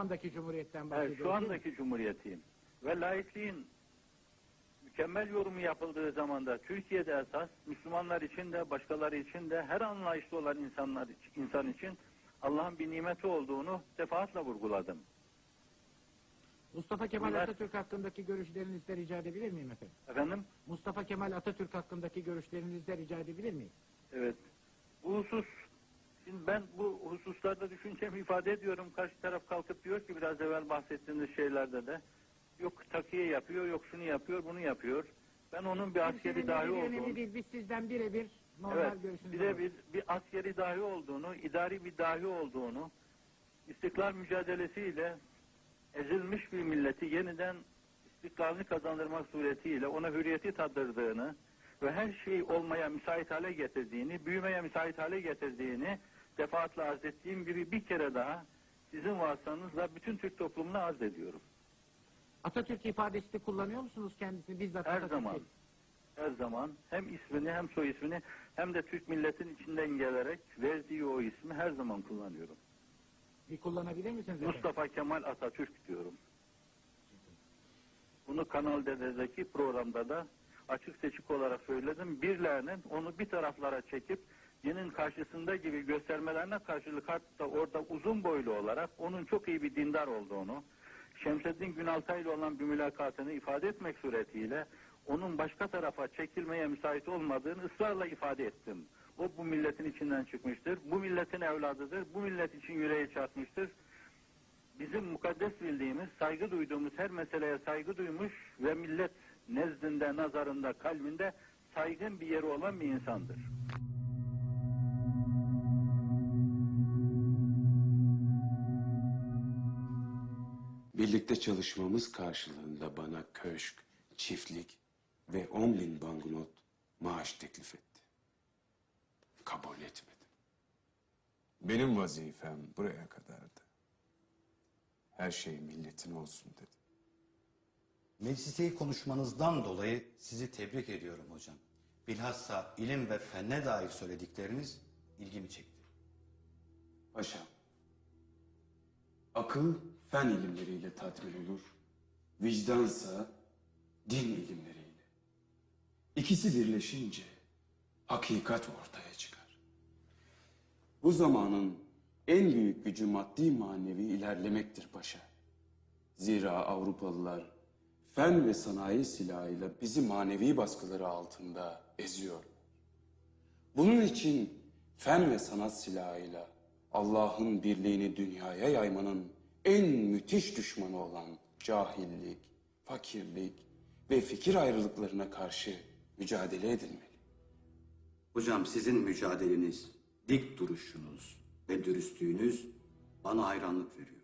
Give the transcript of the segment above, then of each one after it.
andaki cumhuriyetten Evet, bahsediyoruz. şu andaki cumhuriyetiyim. Ve laikliğin mükemmel yorumu yapıldığı zaman da Türkiye'de esas Müslümanlar için de başkaları için de her anlayışlı olan insanlar için- insan için Allah'ın bir nimeti olduğunu defaatle vurguladım. Mustafa Kemal Bunlar- Atatürk hakkındaki görüşlerinizi de rica edebilir miyim efendim? Efendim? Mustafa Kemal Atatürk hakkındaki görüşlerinizi de rica edebilir miyim? Evet. Bu husus Şimdi ben bu hususlarda düşüncemi ifade ediyorum. Karşı taraf kalkıp diyor ki biraz evvel bahsettiğiniz şeylerde de yok takiye yapıyor, yok şunu yapıyor, bunu yapıyor. Ben onun bir askeri dahi olduğunu, değil. Biz sizden birebir normal evet, görüşünüzü bir askeri dahi olduğunu, idari bir dahi olduğunu, istiklal mücadelesiyle ezilmiş bir milleti yeniden istiklalini kazandırmak suretiyle ona hürriyeti tattırdığını ve her şey olmaya müsait hale getirdiğini, büyümeye müsait hale getirdiğini defaatle arz ettiğim gibi bir kere daha sizin vasıtanızla bütün Türk toplumuna arz ediyorum. Atatürk ifadesini kullanıyor musunuz kendisini bizzat Her Atatürk'ü? zaman, her zaman hem ismini hem soy ismini hem de Türk milletin içinden gelerek verdiği o ismi her zaman kullanıyorum. Bir kullanabilir misiniz efendim? Mustafa Kemal Atatürk diyorum. Bunu Kanal D'deki programda da açık seçik olarak söyledim. Birilerinin onu bir taraflara çekip dinin karşısında gibi göstermelerine karşılık hatta orada uzun boylu olarak onun çok iyi bir dindar olduğunu, Şemseddin Günaltay ile olan bir mülakatını ifade etmek suretiyle onun başka tarafa çekilmeye müsait olmadığını ısrarla ifade ettim. O bu milletin içinden çıkmıştır. Bu milletin evladıdır. Bu millet için yüreği çarpmıştır bizim mukaddes bildiğimiz, saygı duyduğumuz her meseleye saygı duymuş ve millet nezdinde, nazarında, kalbinde saygın bir yeri olan bir insandır. Birlikte çalışmamız karşılığında bana köşk, çiftlik ve on bin banknot maaş teklif etti. Kabul etmedim. Benim vazifem buraya kadardı. Her şey milletin olsun dedim. Meclise konuşmanızdan dolayı sizi tebrik ediyorum hocam. Bilhassa ilim ve fenne dair söyledikleriniz ilgimi çekti. Paşam, akıl fen ilimleriyle tatmin olur, vicdansa din ilimleriyle. İkisi birleşince hakikat ortaya çıkar. Bu zamanın en büyük gücü maddi manevi ilerlemektir paşa. Zira Avrupalılar fen ve sanayi silahıyla bizi manevi baskıları altında eziyor. Bunun için fen ve sanat silahıyla Allah'ın birliğini dünyaya yaymanın en müthiş düşmanı olan cahillik, fakirlik ve fikir ayrılıklarına karşı mücadele edilmeli. Hocam sizin mücadeleniz, dik duruşunuz ve dürüstlüğünüz bana hayranlık veriyor.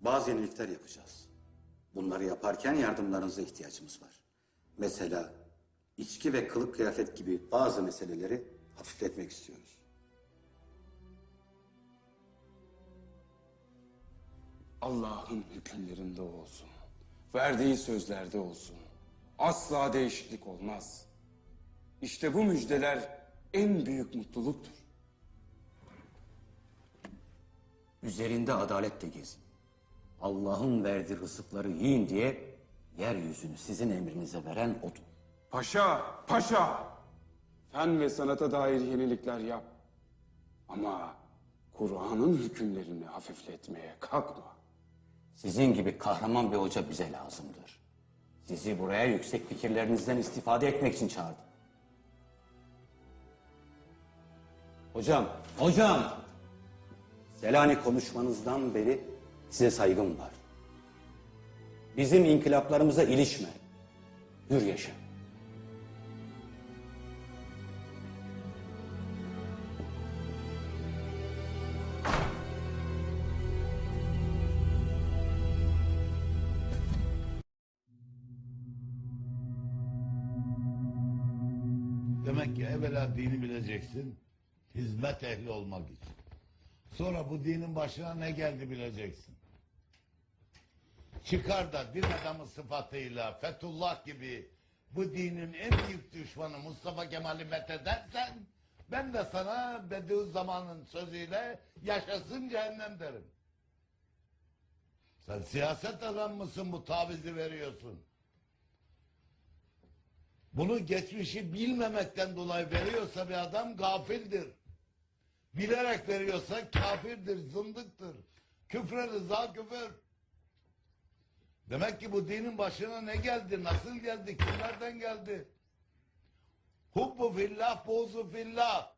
Bazı yenilikler yapacağız. Bunları yaparken yardımlarınıza ihtiyacımız var. Mesela içki ve kılık kıyafet gibi bazı meseleleri hafifletmek istiyoruz. Allah'ın hükümlerinde olsun, verdiği sözlerde olsun. Asla değişiklik olmaz. İşte bu müjdeler en büyük mutluluktur. Üzerinde adaletle gezin. Allah'ın verdiği rızıkları yiyin diye yeryüzünü sizin emrinize veren odur. Paşa, paşa! Fen ve sanata dair yenilikler yap. Ama Kur'an'ın hükümlerini hafifletmeye kalkma. Sizin gibi kahraman bir hoca bize lazımdır. Sizi buraya yüksek fikirlerinizden istifade etmek için çağırdım. Hocam, hocam! Selanik konuşmanızdan beri size saygım var. Bizim inkılaplarımıza ilişme. Hür yaşa. Demek ki evvela dini bileceksin, hizmet ehli olmak için. Sonra bu dinin başına ne geldi bileceksin. Çıkar da din adamı sıfatıyla Fethullah gibi bu dinin en büyük düşmanı Mustafa Kemal'i methedersen Ben de sana Bediüzzaman'ın sözüyle yaşasın cehennem derim. Sen siyaset adam mısın bu tavizi veriyorsun? Bunu geçmişi bilmemekten dolayı veriyorsa bir adam gafildir. Bilerek veriyorsa kafirdir, zındıktır. Küfre rıza küfür. Demek ki bu dinin başına ne geldi, nasıl geldi, kimlerden geldi? Hubbu fillah, buğzu fillah.